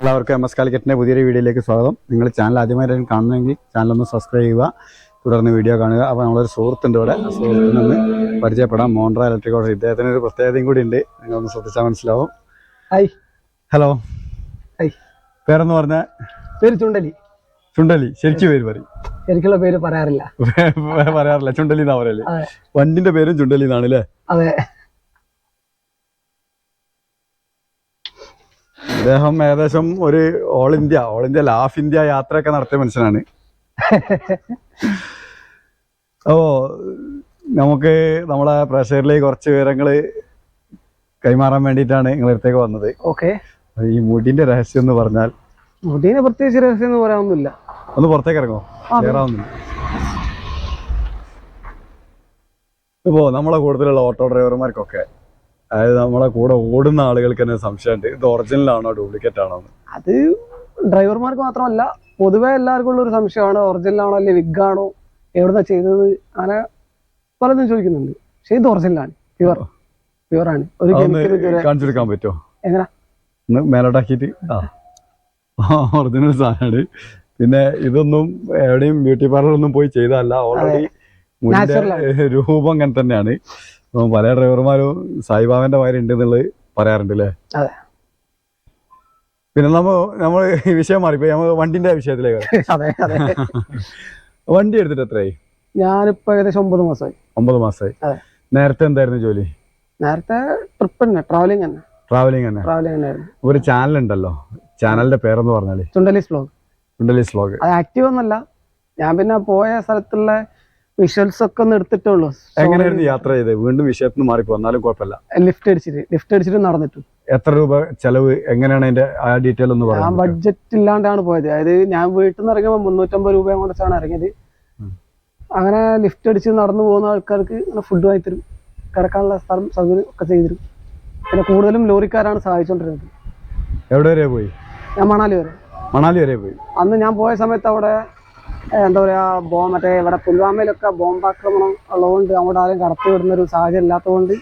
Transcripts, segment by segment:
എല്ലാവർക്കും M S കാലിക്കറ്റിന്റെ പുതിയൊരു വീഡിയോയിലേക്ക് സ്വാഗതം. നിങ്ങൾ ചാനൽ ആദ്യമായിട്ട് കാണുന്നതെങ്കിൽ ചാനൽ ഒന്ന് സബ്സ്ക്രൈബ് ചെയ്യുക. തുടർന്ന് വീഡിയോ കാണുക. അപ്പോൾ നമ്മളൊരു സുഹൃത്തുണ്ട് ഇവിടെ. ആ സുഹൃത്തിൽ നിന്ന് പരിചയപ്പെടാം. മോണ്ട്ര ഇലക്ട്രിക് ഓർഡർ ഇദ്ദേഹത്തിന് ഒരു പ്രത്യേകതയും കൂടി ഉണ്ട്. നിങ്ങളൊന്ന് ശ്രദ്ധിച്ചാൽ മനസ്സിലാവും. ഹായ് ഹലോ ഹായ് പേരെന്ന് പറഞ്ഞാൽ പേര് ചുണ്ടലി. ചുണ്ടലി. ശരിക്കും പേര് പറയും. ശരിക്കുള്ള പേര് പറയാറില്ല. പറയാറില്ല. ചുണ്ടലി എന്നാ പറയല്ലേ വണ്ടിന്റെ പേരും ചുണ്ടലി എന്നാണ് അല്ലേ? അതെ. അദ്ദേഹം ഏകദേശം ഒരു all India all India laugh India യാത്രയൊക്കെ നടത്തിയ മനുഷ്യനാണ്. ഓ നമുക്ക് നമ്മളെ പ്രേക്ഷകരിലേക്ക് കുറച്ച് വിവരങ്ങൾ കൈമാറാൻ വേണ്ടിയിട്ടാണ് നിങ്ങളുടെ അടുത്തേക്ക് വന്നത്. ഓക്കെ ഈ മുടിന്റെ രഹസ്യം എന്ന് പറഞ്ഞാൽ? മുടീനെ പ്രത്യേകിച്ച് രഹസ്യം എന്ന് പറയാനൊന്നുമില്ല. ഒന്ന് പുറത്തേക്ക് ഇറങ്ങോ? കയറാവുന്നില്ല ഇപ്പോ നമ്മളെ കൂടുതലുള്ള ഓട്ടോ ഡ്രൈവർമാർക്കൊക്കെ അതായത് നമ്മളെ കൂടെ ഓടുന്ന ആളുകൾക്ക് തന്നെ സംശയമുണ്ട്. ഇത് ഒറിജിനൽ ആണോ ഡ്യൂപ്ലിക്കേറ്റ് ആണോ അത് ഡ്രൈവർമാർക്ക് മാത്രമല്ല പൊതുവേ എല്ലാവർക്കും ഉള്ള ഒരു സംശയമാണ് ഒറിജിനൽ ആണോ അല്ലെ വിഗ് ആണോ എവിടുന്നാ ചെയ്തത് അങ്ങനെ പലതും ചോദിക്കുന്നുണ്ട്. പക്ഷെ ഇത് ഒറിജിനലാണ് പ്യുവർ പ്യുവർ ആണ്. ഒരു കാണിച്ചെടുക്കാൻ പറ്റുമോ? എങ്ങനെ? ഒന്ന് മേലോട്ടാക്കിയിട്ട് ആ. ഒറിജിനൽ സാധനമാണ്. പിന്നെ ഇതൊന്നും എവിടെയും ബ്യൂട്ടി പാർലറൊന്നും പോയി ചെയ്തതല്ല. ഓൾറെഡി രൂപം അങ്ങനെ തന്നെയാണ്. പല ഡ്രൈവർമാരും സായിബാബന്റെ മാതിരി ഉണ്ട് എന്നുള്ളത് പറയാറുണ്ട് അല്ലേ അതെ. പിന്നെ നമ്മ നമ്മൾ ഈ വിഷയം മാറി നമ്മൾ വണ്ടിന്റെ വിഷയത്തിലേക്ക് അതെ അതെ. വണ്ടി എടുത്തിട്ട് എത്രയായി? ഞാനിപ്പോ ഏകദേശം ഒമ്പത് മാസമായി. ഒമ്പത് മാസമായി. നേരത്തെ എന്തായിരുന്നു ജോലി? നേരത്തെ ട്രിപ്പ് തന്നെ ട്രാവലിംഗ് തന്നെ. ട്രാവലിംഗ് തന്നെ. ട്രാവലിംഗ് തന്നെയായിരുന്നു ഒരു ചാനൽ ഉണ്ടല്ലോ. ചാനലിന്റെ പേരെന്ന് പറഞ്ഞാൽ. ചുണ്ടലീസ് ബ്ലോഗ് ചുണ്ടലീസ് വ്ലോഗ് അത് ആക്റ്റീവ് ഒന്നല്ല ഞാൻ പിന്നെ പോയ സ്ഥലത്തുള്ള വിഷ്വൽസ് ഒക്കെ ഒന്ന് എടുത്തിട്ടുള്ളൂ എങ്ങനെയായിരുന്നു യാത്ര ചെയ്തത്? വീണ്ടും വിഷയത്തിന് മാറി മാറിപ്പോ? എന്നാലും കുഴപ്പമില്ല. ലിഫ്റ്റ് അടിച്ചിട്ട് ലിഫ്റ്റ് അടിച്ചിട്ട് നടന്നിട്ടു. എത്ര രൂപ ചെലവ്? എങ്ങനെയാണ് അതിന്റെ ആ ഡീറ്റെയിൽ ഒന്ന് പറയാം ബഡ്ജറ്റ് ഇല്ലാണ്ടാണ് പോയത്. അതായത് ഞാൻ വീട്ടിൽ നിന്ന് ഇറങ്ങിയപ്പോൾ മുന്നൂറ്റമ്പത് രൂപ കൊണ്ടാണ് ഇറങ്ങിയത്. അങ്ങനെ ലിഫ്റ്റ് അടിച്ച് നടന്നു പോകുന്ന ആൾക്കാർക്ക് ഫുഡ് വാങ്ങി തരും. കിടക്കാനുള്ള സ്ഥലം സൗകര്യം ഒക്കെ ചെയ്തു തരും. പിന്നെ കൂടുതലും ലോറിക്കാരാണ് സഹായിച്ചുകൊണ്ടിരുന്നത് എവിടെ വരെ പോയി? ഞാൻ മണാലി വരെ. മണാലി വരെ പോയി. അന്ന് ഞാൻ പോയ സമയത്ത് അവിടെ എന്താ പറയാ ബോ മറ്റേ ഇവിടെ പുൽവാമയിലൊക്കെ ബോംബാക്രമണം ഉള്ളതുകൊണ്ട് അങ്ങോട്ട് ആരും കടത്തി വിടുന്ന ഒരു സാഹചര്യം ഇല്ലാത്തതുകൊണ്ട്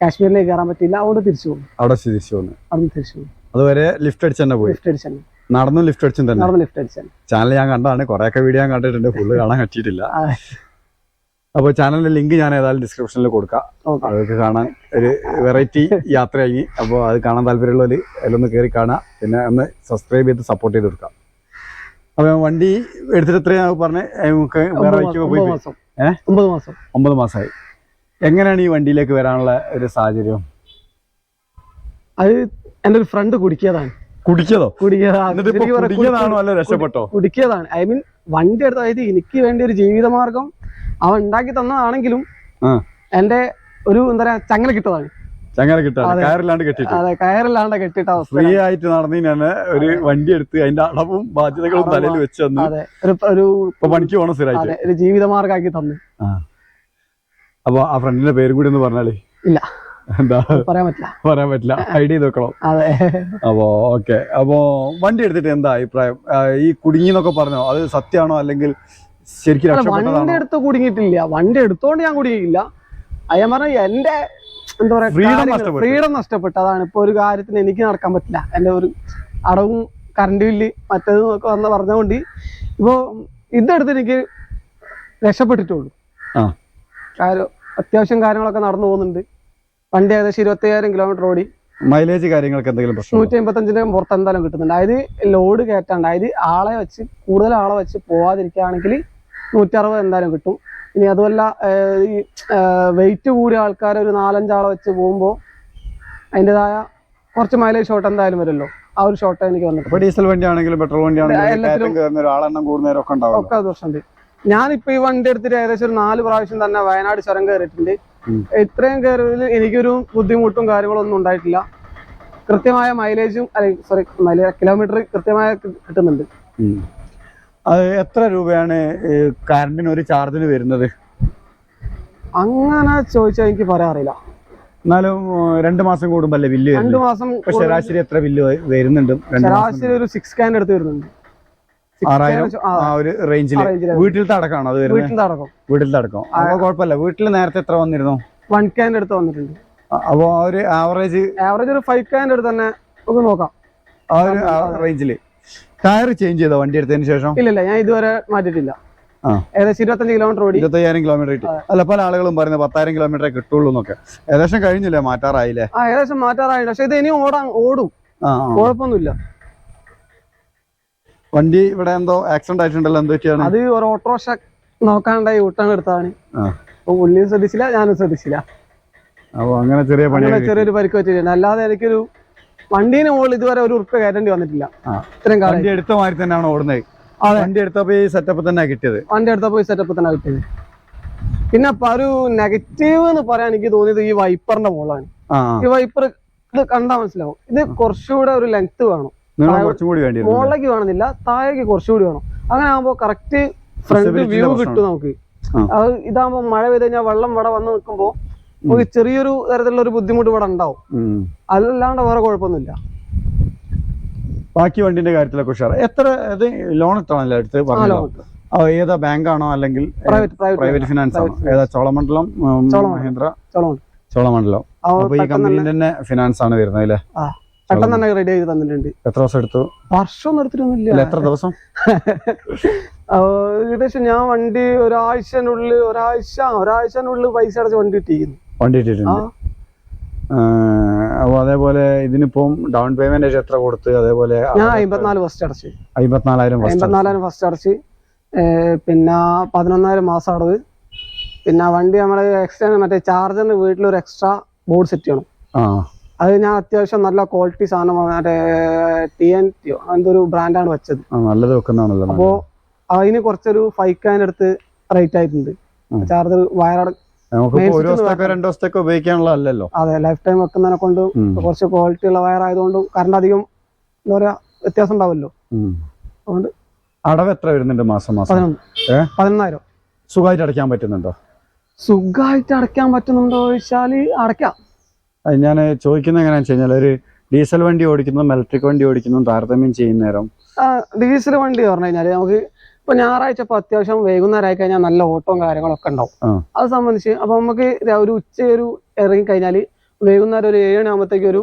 കാശ്മീരിലേക്ക് കയറാൻ പറ്റില്ല അവിടെ തിരിച്ചു പോകും അവിടെ തിരിച്ചു പോകുന്നു അവിടെ തിരിച്ചു പോകും അതുവരെ ലിഫ്റ്റ് അടിച്ച് തന്നെ പോയി? ലിഫ്റ്റ് അടിച്ച് തന്നെ. നടന്നും ലിഫ്റ്റ് അടിച്ചു തന്നെ? നടന്നു ലിഫ്റ്റ് അടിച്ചു ചാനൽ ഞാൻ കണ്ടതാണ്. കുറെയൊക്കെ വീഡിയോ ഞാൻ കണ്ടിട്ടുണ്ട്. ഫുള്ള് കാണാൻ പറ്റിയിട്ടില്ല. അപ്പൊ അപ്പോൾ ചാനലിന്റെ ലിങ്ക് ഞാൻ ഏതായാലും ഡിസ്ക്രിപ്ഷനിൽ കൊടുക്കാം. അതൊക്കെ കാണാൻ ഒരു വെറൈറ്റി യാത്രയായി. അപ്പോൾ അത് കാണാൻ താല്പര്യമുള്ളവർ അതിലൊന്ന് കയറി കാണാം. പിന്നെ ഒന്ന് സബ്സ്ക്രൈബ് ചെയ്ത് സപ്പോർട്ട് ചെയ്ത് കൊടുക്കാം. അപ്പോൾ വണ്ടി എടുത്തിട്ട് എത്രയാണ് പറഞ്ഞ് ഒമ്പത് മാസം- ഒമ്പത് പോയി. മാസം. ഒമ്പത് മാസമായി. എങ്ങനെയാണ് ഈ വണ്ടിയിലേക്ക് വരാനുള്ള ഒരു സാഹചര്യം? അത് എന്റെ ഒരു ഫ്രണ്ട് കുടിക്കിയതാണ്. കുടിക്കതോ കുടിക്കതാണോ അല്ല രക്ഷപ്പെട്ടോ? കുടിക്കിയതാണ്. ഐ മീൻ വണ്ടി എടുത്ത അതായത് എനിക്ക് വേണ്ടി ഒരു ജീവിതമാർഗം അവൻ ഉണ്ടാക്കി തന്നതാണെങ്കിലും എന്റെ എന്റെ ഒരു എന്താ പറയാ ചങ്ങല കിട്ടതാണ്. ചങ്ങല കിട്ടാണ്. കയറില്ലാണ്ട് കെട്ടിട്ട് അതെ കയറില്ലാണ്ട് കെട്ടിട്ട അവസ്ഥ. ഫ്രീ ആയിട്ട് നടന്നതിന് ഞാൻ ഒരു വണ്ടി എടുത്ത് അതിന്റെ അളവും ബാധ്യതകളും തലയിൽ വെച്ച് തന്നു ഒരു പണിക്ക് പോകണം സ്ഥിരമായിട്ട്. ഒരു ജീവിതമാർഗാക്കി തന്നു. അപ്പൊ ആ ഫ്രണ്ടിന്റെ പേരും കൂടി ഒന്ന് പറഞ്ഞാൽ? ഇല്ല. എന്താ? പറയാൻ പറ്റില്ല. പറയാൻ പറ്റില്ല. ഐഡിയ ചെയ്ത് വെക്കണം? അതെ. അപ്പോ ഓക്കെ. അപ്പോ വണ്ടി എടുത്തിട്ട് എന്താ അഭിപ്രായം? ഈ കുടുങ്ങി എന്നൊക്കെ പറഞ്ഞോ? അത് സത്യമാണോ? അല്ലെങ്കിൽ ശരിക്കും വണ്ടി എടുത്ത് കുടുങ്ങിയിട്ടില്ല. വണ്ടി എടുത്തോണ്ട് ഞാൻ കുടുങ്ങിയില്ല അയ്യാൻ പറഞ്ഞ എന്റെ എന്താ പറയാ ഫ്രീഡം നഷ്ടപ്പെട്ടു. അതാണ് ഇപ്പൊ ഒരു കാര്യത്തിന് എനിക്ക് നടക്കാൻ പറ്റില്ല. എന്റെ ഒരു അടവും കറണ്ട് ബില്ല് മറ്റേതും ഒക്കെ വന്ന് പറഞ്ഞുകൊണ്ട് ഇപ്പോ ഇതെടുത്ത് എനിക്ക് രക്ഷപ്പെട്ടിട്ടുള്ളൂ. കാര്യം അത്യാവശ്യം കാര്യങ്ങളൊക്കെ നടന്നു പോകുന്നുണ്ട്. വണ്ടി ഏകദേശം ഇരുപത്തയ്യായിരം കിലോമീറ്റർ ഓടി. മൈലേജ് കാര്യങ്ങൾക്ക് എന്തെങ്കിലും പ്രശ്നം നൂറ്റി അമ്പത്തഞ്ചിന്റെ പുറത്ത് എന്തായാലും കിട്ടുന്നുണ്ട്. അതായത് ലോഡ് കയറ്റാണ്ട് അതായത് ആളെ വെച്ച് കൂടുതൽ ആളെ വെച്ച് പോവാതിരിക്കുകയാണെങ്കിൽ നൂറ്ററുപത് എന്തായാലും കിട്ടും. ഇനി അതുമല്ല ഈ വെയിറ്റ് കൂടിയ ആൾക്കാർ ഒരു നാലഞ്ചാളെ വെച്ച് പോകുമ്പോൾ അതിന്റെതായ കുറച്ച് മൈലേജ് ഷോട്ട് എന്തായാലും വരുമല്ലോ. ആ ഒരു ഷോട്ട് എനിക്ക് വന്നിട്ടുണ്ട് ഡീസൽ വണ്ടിയാണെങ്കിലും പെട്രോൾ വണ്ടിയാണെങ്കിലും ഒക്കെ ദോഷമുണ്ട് ഞാനിപ്പോ ഈ വണ്ടി എടുത്തിട്ട് ഏകദേശം ഒരു നാല് പ്രാവശ്യം തന്നെ വയനാട് ചുരം കയറിയിട്ടുണ്ട്. ഇത്രയും കയറിയതിൽ എനിക്കൊരു ബുദ്ധിമുട്ടും കാര്യങ്ങളൊന്നും ഉണ്ടായിട്ടില്ല. കൃത്യമായ മൈലേജും അല്ലെങ്കിൽ സോറി മൈലേജ് കിലോമീറ്റർ കൃത്യമായ കിട്ടുന്നുണ്ട്. അത് എത്ര രൂപയാണ് കറണ്ടിന് ഒരു ചാർജിന് വരുന്നത്? അങ്ങനെ ചോദിച്ചാൽ എനിക്ക് പറയാറില്ല അറിയില്ല. എന്നാലും രണ്ടു മാസം കൂടുമ്പോ അല്ലേ ബില്ല് രണ്ടു മാസം ശരാശരി എത്ര ബില്ല് വരുന്നുണ്ട്? ശരാശരി ഒരു സിക്സ് ക്യാൻ എടുത്ത് വരുന്നുണ്ട്. ആറായിരം? ആ, ഒരു റേഞ്ചിൽ വീട്ടിലത്തെ അടക്കമാണോ അത് വരുന്നത്? വീട്ടിൽ അടക്കം. വീട്ടിലത്തെ അടക്കം. അപ്പോൾ കുഴപ്പമില്ല. വീട്ടിൽ നേരത്തെ എത്ര വന്നിരുന്നു? വൺ ക്യാൻ എടുത്ത് വന്നിട്ടുണ്ട്. അപ്പോൾ അപ്പൊ ആ ഒരു ആവറേജ് ആവറേജ് ഒരു ഫൈവ് ക്യാൻ എടുത്ത് തന്നെ നമുക്ക് നോക്കാം. ആ ഒരു റേഞ്ചിൽ ടയർ ചേഞ്ച് ചെയ്തോ വണ്ടി എടുത്തതിന് ശേഷം? ഇല്ല ഇല്ല ഞാൻ ഇതുവരെ മാറ്റിട്ടില്ല. ഏകദേശം ഇരുപത്തഞ്ച് കിലോമീറ്റർ ഓടി. ഇരുപത്തയ്യായിരം കിലോമീറ്റർ അല്ല പല ആളുകളും പറയുന്നത് പത്തായിരം കിലോമീറ്റർ കിട്ടുള്ളൂ എന്നൊക്കെ. ഏകദേശം കഴിഞ്ഞില്ലേ? മാറ്റാറായില്ലേ? ആ ഏകദേശം മാറ്റാറായില്ല. പക്ഷെ ഇത് ഇനി ഓടാൻ ഓടും. ആ. കുഴപ്പമൊന്നുമില്ല. വണ്ടി ഇവിടെ എന്തോ ആക്സിഡന്റ് ആയിട്ടുണ്ടല്ലോ എന്ത് പറ്റിയാണ് അത് ഒരു ഓട്ടോറിക്ഷ നോക്കാണ്ടായി ഊട്ടാൻ എടുത്താണ് പുള്ളിയും ശ്രദ്ധിച്ചില്ല ഞാനും ശ്രദ്ധിച്ചില്ല. അപ്പൊ അങ്ങനെ ചെറിയ പണി ചെറിയൊരു പരിക്ക് പറ്റിയിട്ടുണ്ട് അല്ലാതെ എനിക്കൊരു വണ്ടീന് മുകളിൽ ഇതുവരെ ഒരു ഉറുപ്പ് കയറ്റേണ്ടി വന്നിട്ടില്ല. ഇത്രയും കാലം വണ്ടി എടുത്ത മാതിരി തന്നെയാണ് ഓടുന്നത്. അതെ. വണ്ടി എടുത്തപ്പോ ഈ സെറ്റപ്പ് തന്നെ കിട്ടിയത്. വണ്ടി എടുത്ത ഈ സെറ്റപ്പ് തന്നെ കിട്ടിയത്. പിന്നെ ഇപ്പൊ ഒരു നെഗറ്റീവ് എന്ന് പറയാൻ എനിക്ക് തോന്നിയത് ഈ വൈപ്പറിന്റെ മുകളാണ് ആ ഈ വൈപ്പർ ഇത് കണ്ടാ മനസ്സിലാവും. ഇത് കുറച്ചുകൂടെ ഒരു ലെങ്ത് വേണം. നീളം കുറച്ചും കൂടി വേണ്ടി വരും മുകളിലേക്ക് വേണമെന്നില്ല താഴേക്ക് കുറച്ചുകൂടി വേണം. അങ്ങനെ ആകുമ്പോ കറക്റ്റ് ഫ്രണ്ട് Visibility വ്യൂ കിട്ടും നമുക്ക്. ആ. അത് ഇതാകുമ്പോ മഴ പെയ്ത് കഴിഞ്ഞാൽ വെള്ളം ഇവിടെ വന്ന് നിൽക്കുമ്പോ നമുക്ക് ചെറിയൊരു തരത്തിലുള്ള ഒരു ബുദ്ധിമുട്ട് ഇവിടെ ഉണ്ടാവും. അല്ലാണ്ട് അതല്ലാണ്ട് വേറെ കുഴപ്പമൊന്നുമില്ല. ബാക്കി വണ്ടിന്റെ കാര്യത്തിലൊക്കെ ഉഷാറ്. എത്ര ഇത് ലോൺ ഇട്ടാണല്ലോ എടുത്ത് പറഞ്ഞല്ലോ ഏതാ ബാങ്കാണോ അല്ലെങ്കിൽ പ്രൈവറ്റ് ഫിനാൻസ് ആണോ? ഏതാ ചോളമണ്ഡലം മഹേന്ദ്ര? ചോളമണ്ഡലം. അപ്പൊ ഈ കമ്പനിന്റെ തന്നെ. ഫിനാൻസ് ആണ് വരുന്നത് അല്ലേ? പെട്ടെന്ന് തന്നെ റെഡി ചെയ്ത് തന്നിട്ടുണ്ട്. എത്ര ദിവസം എടുത്തു? വർഷം എടുത്തിട്ടൊന്നുമില്ല. എത്ര ദിവസം? ഏകദേശം ഞാൻ വണ്ടി ഒരാഴ്ചനുള്ളിൽ ഒരാഴ്ച ഒരാഴ്ചനുള്ളിൽ പൈസ അടച്ച് വണ്ടി ഇട്ടിരിക്കുന്നു വണ്ടി ഇട്ടിട്ടുണ്ട് അപ്പോൾ അതേപോലെ ഇതിനിപ്പം ഡൗൺ പേയ്മെന്റ് എത്ര കൊടുത്ത്? അതേപോലെ ഞാൻ അമ്പത്തിനാല് ഫസ്റ്റ് അടച്ച്. അമ്പത്തിനാലായിരം അമ്പത്തിനാലായിരം ഫസ്റ്റ് അടച്ച്. പിന്നെ പതിനൊന്നായിരം മാസം അടവ്. പിന്നെ വണ്ടി നമ്മൾ എക്സ്ട്രാ മറ്റേ ചാർജറിന് വീട്ടിലൊരു എക്സ്ട്രാ ബോർഡ് സെറ്റ് ചെയ്യണം. അത് ഞാൻ അത്യാവശ്യം നല്ല ക്വാളിറ്റി സാധനം മറ്റേ ടി എൻ ടിയോ ഒരു ബ്രാൻഡാണ് വെച്ചത്. നല്ലത് വെക്കുന്നതാണല്ലോ. അപ്പോൾ അതിന് കുറച്ചൊരു ഫൈവ് കാന്റെ അടുത്ത് റേറ്റ് ആയിട്ടുണ്ട്. ചാർജർ വയറട നമുക്ക് ഒരു ദിവസത്തേക്കോ രണ്ടു ദിവസത്തേക്കോ ഉപയോഗിക്കാനുള്ള അല്ലല്ലോ അതെ ലൈഫ് ടൈം വെക്കുന്നതിനെ കൊണ്ട്. കുറച്ച് ക്വാളിറ്റി ഉള്ള വയർ ആയതുകൊണ്ടും കറണ്ട് അധികം എന്താ പറയാ വ്യത്യാസം ഉണ്ടാവല്ലോ അതുകൊണ്ട് അടവ് എത്ര വരുന്നുണ്ട് മാസം മാസം? പതിനൊന്നായിരം. സുഖമായിട്ട് അടയ്ക്കാൻ പറ്റുന്നുണ്ടോ? സുഖമായിട്ട് അടയ്ക്കാൻ പറ്റുന്നുണ്ടോ ചോദിച്ചാൽ അടയ്ക്കാം. ഞാൻ ചോദിക്കുന്നത് എങ്ങനെയാണെന്ന് വെച്ച് കഴിഞ്ഞാൽ ഒരു ഡീസൽ വണ്ടി ഓടിക്കുന്നതും ഇലക്ട്രിക് വണ്ടി ഓടിക്കുന്നതും താരതമ്യം ചെയ്യുന്ന നേരം. ഡീസൽ വണ്ടി പറഞ്ഞു കഴിഞ്ഞാൽ നമുക്ക് ഇപ്പൊ ഞായറാഴ്ച ഇപ്പൊ അത്യാവശ്യം വൈകുന്നേരം ആയി കഴിഞ്ഞാൽ നല്ല ഓട്ടവും കാര്യങ്ങളൊക്കെ ഉണ്ടാവും. അത് സംബന്ധിച്ച് അപ്പൊ നമുക്ക് ഒരു ഉച്ച ഒരു ഇറങ്ങി കഴിഞ്ഞാൽ വൈകുന്നേരം ഒരു ഏഴ് ആകുമ്പോഴത്തേക്ക് ഒരു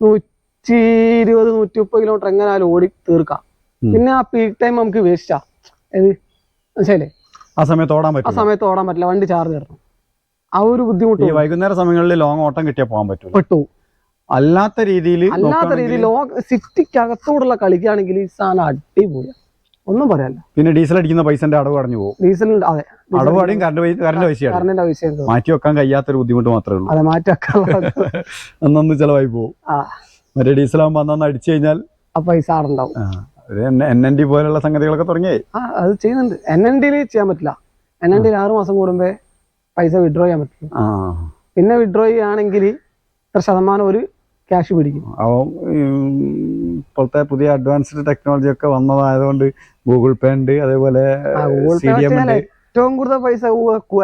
നൂറ്റി ഇരുപത് നൂറ്റി മുപ്പത് കിലോമീറ്റർ എങ്ങനെയാലും ഓടി തീർക്കാം. പിന്നെ ആ പീക്ക് ടൈം നമുക്ക് വേസ്റ്റാ മനസ്സിലായില്ലേ? ആ സമയത്ത് ഓടാൻ പറ്റും ആ സമയത്ത് ഓടാൻ പറ്റില്ല. വണ്ടി ചാർജ് ഇടണം ആ ഒരു ബുദ്ധിമുട്ട് വൈകുന്നേര സമയങ്ങളിൽ ലോങ് ഓട്ടം കിട്ടിയാൽ പോകാൻ പറ്റും പെട്ടു. അല്ലാത്ത രീതിയിൽ അല്ലാത്ത രീതിയിൽ സിറ്റിക്കകത്തോടുള്ള കളിക്കുകയാണെങ്കിൽ ഈ സാധനം അടിപൊളിയാ. ഒന്നും പറയാല്ല പിന്നെ ഡീസൽ അടിക്കുന്ന പൈസന്റെ അടവ് അടഞ്ഞു പോകും. ഡീസലിന്റെ അതെ അടവ് അടയും കറണ്ട് കറണ്ട് പൈസയാണ് കറണ്ടിന്റെ എന്തോ. മാറ്റി വെക്കാൻ കഴിയാത്തൊരു ബുദ്ധിമുട്ട് മാത്രമേ ഉള്ളൂ. അതെ മാറ്റി വെക്കാനുള്ളത് അന്നൊന്ന് ചിലവായി പോകും. ആ. ഡീസൽ ഡീസലാകുമ്പോൾ അന്നൊന്ന് അടിച്ചു കഴിഞ്ഞാൽ ആ പൈസ ആടുണ്ടാവും. എൻ എൻ ഡി പോലുള്ള സംഗതികളൊക്കെ തുടങ്ങിയേ. ആ അത് ചെയ്യുന്നുണ്ട്. എൻ എൻ ഡിയിൽ ചെയ്യാൻ പറ്റില്ല. എൻ എൻ ഡിയിൽ ആറ് മാസം കൂടുമ്പോ പൈസ വിഡ്രോ ചെയ്യാൻ പറ്റില്ല പിന്നെ വിഡ്രോ ചെയ്യുകയാണെങ്കിൽ ഇത്ര ശതമാനം ഒരു ക്യാഷ് പിടിക്കും. ഇപ്പോഴത്തെ പുതിയ അഡ്വാൻസ്ഡ് ടെക്നോളജി ഒക്കെ വന്നതായതുകൊണ്ട് ഗൂഗിൾ പേ ഉണ്ട് അതേപോലെ ഏറ്റവും കൂടുതൽ പൈസ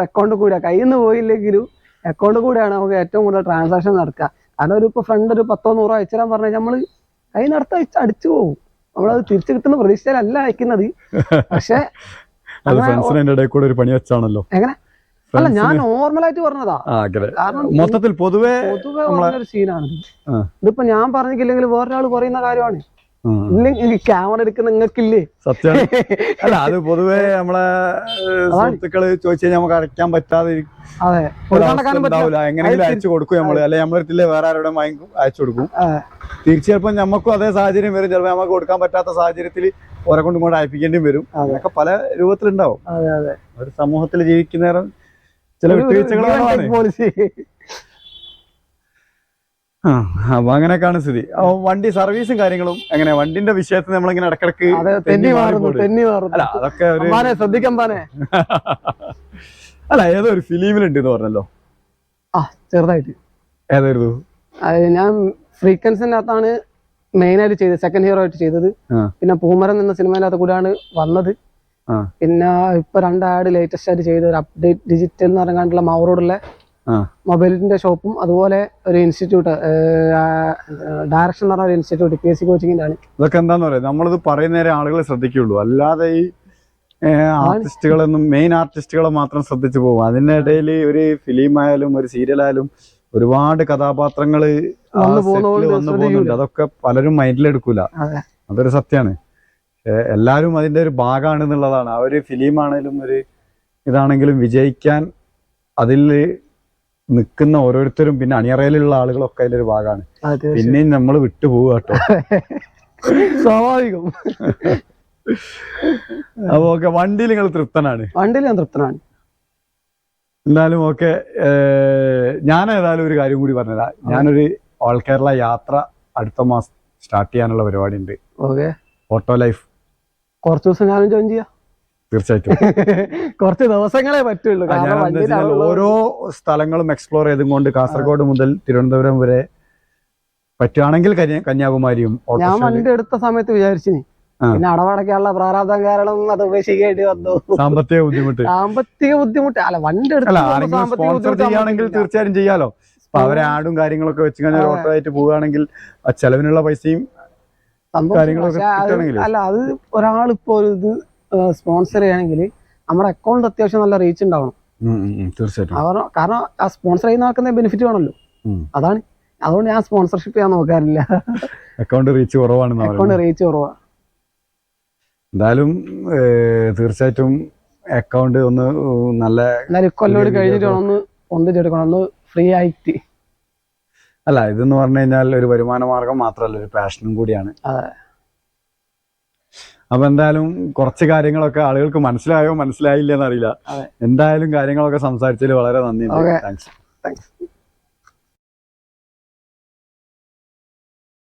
അക്കൗണ്ട് കൂടിയാ കയ്യിൽ നിന്ന് പോയില്ലെങ്കിലും അക്കൗണ്ട് കൂടെയാണ് നമുക്ക് ഏറ്റവും കൂടുതൽ ട്രാൻസാക്ഷൻ നടക്കുക. കാരണം ഒരു ഇപ്പൊ ഫ്രണ്ട് ഒരു പത്തോ നൂറോ അയച്ചുതരാൻ പറഞ്ഞാൽ നമ്മൾ കൈ നടത്ത അടിച്ചു പോകും. നമ്മളത് തിരിച്ചു കിട്ടുന്ന പ്രതീക്ഷയിലല്ല അയക്കുന്നത്. പക്ഷേ കൂടെ ഒരു പണി വെച്ചാണല്ലോ. എങ്ങനെ? അല്ല ഞാൻ നോർമൽ നോർമലായിട്ട് പറഞ്ഞതാ മൊത്തത്തിൽ പൊതുവെ പൊതുവെ ഒരു സീനാണ്. ഇതിപ്പോ ഞാൻ പറഞ്ഞില്ലെങ്കിൽ വേറൊരാൾ പറയുന്ന കാര്യമാണ്. ഇല്ലെങ്കിൽ ക്യാമറ എടുക്കുന്ന നിങ്ങൾക്കില്ലേ? സത്യം. അല്ല അത് പൊതുവെ നമ്മളെ സുഹൃത്തുക്കൾ ചോദിച്ചു കഴിഞ്ഞാൽ നമുക്ക് അടയ്ക്കാൻ പറ്റാതെ എങ്ങനെയെങ്കിലും അയച്ചു കൊടുക്കും നമ്മൾ. അല്ലെ നമ്മളെ വേറെ ആരോടും വാങ്ങിക്കും അയച്ചു കൊടുക്കും. തീർച്ചയായിട്ടും നമുക്കും അതേ സാഹചര്യം വരും. ചിലപ്പോൾ നമുക്ക് കൊടുക്കാൻ പറ്റാത്ത സാഹചര്യത്തിൽ ഓരെ കൊണ്ട് ഇങ്ങോട്ട് അയപ്പിക്കേണ്ടിയും വരും. അതൊക്കെ അങ്ങനെയൊക്കെ പല രൂപത്തിലുണ്ടാവും. ഒരു സമൂഹത്തിൽ ജീവിക്കുന്ന നേരം ചില വിട്ടുവീഴ്ചകളാണ്. ആ, അപ്പൊ അങ്ങനെയൊക്കെയാണ് സ്ഥിതി. വണ്ടി സർവീസും കാര്യങ്ങളും എങ്ങനെ വണ്ടിന്റെ വിഷയത്തിൽ നമ്മളിങ്ങനെ ഇടക്കിടക്ക് അല്ല അതൊക്കെ ഒരു അമ്പാനെ ശ്രദ്ധിക്കമ്പാനെ അല്ല ഏതോ ഒരു ഫിലിമിലുണ്ട് എന്ന് പറഞ്ഞല്ലോ. ആ ചെറുതായിട്ട്. ഏതായിരുന്നു? അത് ഞാൻ ഫ്രീക്വൻസിന്റെ അകത്താണ് മെയിൻ ആയിട്ട് ചെയ്തത് സെക്കൻഡ് ഹീറോ ആയിട്ട് ചെയ്തത്. പിന്നെ പൂമരം എന്ന സിനിമയിലകത്ത് കൂടെയാണ് വന്നത്. പിന്നെ ഇപ്പൊ രണ്ട് ആഡ് ലേറ്റസ്റ്റ് ആയിട്ട് ചെയ്ത ഒരു അപ്ഡേറ്റ് ഡിജിറ്റൽ എന്ന് പറഞ്ഞിട്ടുള്ള മൗറോഡിലെ മൊബൈലിന്റെ ഷോപ്പും അതുപോലെ ഒരു ഇൻസ്റ്റിറ്റ്യൂട്ട് ഡയറക്ഷൻ എന്ന് പറഞ്ഞ ഒരു ഇൻസ്റ്റിറ്റ്യൂട്ട് പി എസ് സി കോച്ചിങ്ങിന്റെ ആണ് ഇതൊക്കെ എന്താന്ന് പറയാ? നമ്മളിത് പറയുന്ന നേരെ ആളുകളെ ശ്രദ്ധിക്കുള്ളൂ. അല്ലാതെ ഈ ആർട്ടിസ്റ്റുകളൊന്നും മെയിൻ ആർട്ടിസ്റ്റുകളെ മാത്രം ശ്രദ്ധിച്ചു പോകും. അതിനിടയിൽ ഒരു ഫിലിം ആയാലും ഒരു സീരിയൽ ആയാലും ഒരുപാട് കഥാപാത്രങ്ങൾ വന്നു. പോകുന്നുണ്ട്. അതൊക്കെ പലരും മൈൻഡിലെടുക്കൂല അതെ. അതൊരു സത്യമാണ് എല്ലാരും അതിന്റെ ഒരു ഭാഗമാണ് എന്നുള്ളതാണ്. ആ ഒരു ഫിലിമാണേലും ഒരു ഇതാണെങ്കിലും വിജയിക്കാൻ അതിൽ നിൽക്കുന്ന ഓരോരുത്തരും പിന്നെ അണിയറയിലുള്ള ആളുകളൊക്കെ അതിലൊരു ഒരു ഭാഗമാണ് പിന്നെയും നമ്മൾ വിട്ടുപോവുക കേട്ടോ. സ്വാഭാവികം. അപ്പൊ ഓക്കെ വണ്ടിയിൽ നിങ്ങൾ തൃപ്തനാണ്? വണ്ടിയിൽ ഞാൻ തൃപ്തനാണ്. എന്നാലും ഓക്കെ ഞാൻ ഏതായാലും ഒരു കാര്യം കൂടി പറഞ്ഞുതരാം. ഞാനൊരു ഓൾ കേരള യാത്ര അടുത്ത മാസം സ്റ്റാർട്ട് ചെയ്യാനുള്ള പരിപാടി ഉണ്ട് ഓക്കെ. Auto life. കുറച്ച് ദിവസം ഞാനും ജോയിൻ ചെയ്യാം. തീർച്ചയായിട്ടും. കുറച്ച് ദിവസങ്ങളെ പറ്റുള്ളൂ. ഞാൻ കാരണം ഓരോ സ്ഥലങ്ങളും എക്സ്പ്ലോർ ചെയ്തുകൊണ്ട് കാസർഗോഡ് മുതൽ തിരുവനന്തപുരം വരെ പറ്റുകയാണെങ്കിൽ കന്യാ- കന്യാകുമാരിയും ഞാൻ വണ്ടി എടുത്ത സമയത്ത് വിചാരിച്ചിനി ആ. പിന്നെ അടവടക്കാനുള്ള പ്രാരാബ്ദം കാരണം അത് ഉപേക്ഷിക്കേണ്ടി വന്നു. സാമ്പത്തിക ബുദ്ധിമുട്ട്. സാമ്പത്തിക ബുദ്ധിമുട്ട്. അല്ല വണ്ടി എടുത്താണെങ്കിൽ തീർച്ചയായും ചെയ്യാലോ. അവരെ ആടും കാര്യങ്ങളൊക്കെ വെച്ച് കഴിഞ്ഞാൽ. ഓട്ടോ ആയിട്ട് പോവുകയാണെങ്കിൽ ആ ചെലവിനുള്ള പൈസയും സംഭവം കാര്യങ്ങളൊക്കെ അത് ഒരാൾ അല്ല അത് ഒരാളിപ്പോ ഒരു ഇത് സ്പോൺസർ ചെയ്യണമെങ്കിൽ നമ്മുടെ അക്കൗണ്ട് അത്യാവശ്യം നല്ല റീച്ച് ഉണ്ടാവണം. തീർച്ചയായിട്ടും. കാരണം ആ സ്പോൺസർ ചെയ്യുന്ന ആൾക്കുന്ന ബെനിഫിറ്റ് വേണമല്ലോ. അതാണ് അതുകൊണ്ട് ഞാൻ സ്പോൺസർഷിപ്പ് ചെയ്യാൻ നോക്കാറില്ല. അക്കൗണ്ട് റീച്ച് കുറവാണ് അക്കൗണ്ട് റീച്ച് കുറവാണ് എന്തായാലും തീർച്ചയായിട്ടും അക്കൗണ്ട് ഒന്ന് നല്ല നല്ല കൊല്ലോട് കഴിഞ്ഞിട്ട് ഒന്ന് ഒന്നിച്ചെടുക്കണം ഒന്ന് ഫ്രീ ആയിട്ട്. അല്ല ഇതെന്ന് പറഞ്ഞു കഴിഞ്ഞാൽ ഒരു വരുമാന മാർഗം മാത്രമല്ല ഒരു പാഷനും കൂടിയാണ്. അപ്പൊ എന്തായാലും കുറച്ച് കാര്യങ്ങളൊക്കെ ആളുകൾക്ക് മനസ്സിലായോ മനസ്സിലായില്ല എന്നറിയില്ല എന്തായാലും കാര്യങ്ങളൊക്കെ സംസാരിച്ചതിൽ വളരെ നന്ദി. Thanks thanks